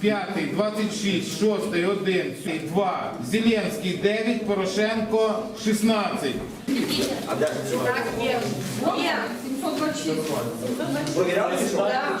П'ятий, 26, 6, 1, 2, Зеленський 9, Порошенко 16. А де Так, є. Є. 726. Провіряли, що? Так.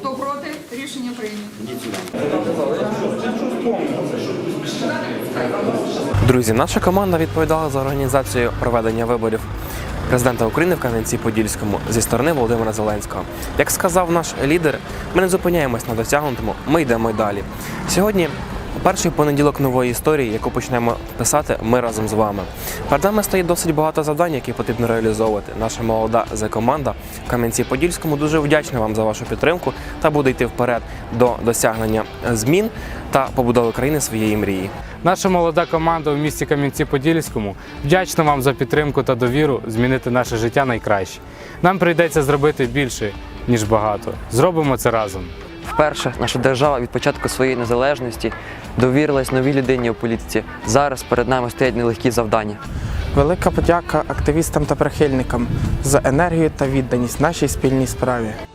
хто проти, рішення прийнято. Друзі, наша команда відповідала за організацію проведення виборів президента України в Кам'янці-Подільському зі сторони Володимира Зеленського. Як сказав наш лідер, ми не зупиняємось на досягнутому, ми йдемо й далі. Сьогодні перший понеділок нової історії, яку почнемо писати ми разом з вами. Перед нами стоїть досить багато завдань, які потрібно реалізовувати. Наша молода з команда в Кам'янці-Подільському дуже вдячна вам за вашу підтримку та буде йти вперед до досягнення змін та побудови країни своєї мрії. Наша молода команда у місті Кам'янці-Подільському вдячна вам за підтримку та довіру змінити наше життя найкраще. Нам прийдеться зробити більше, ніж багато. Зробимо це разом. Вперше наша держава від початку своєї незалежності довірилась новій людині у політиці. Зараз перед нами стоять нелегкі завдання. Велика подяка активістам та прихильникам за енергію та відданість нашій спільній справі.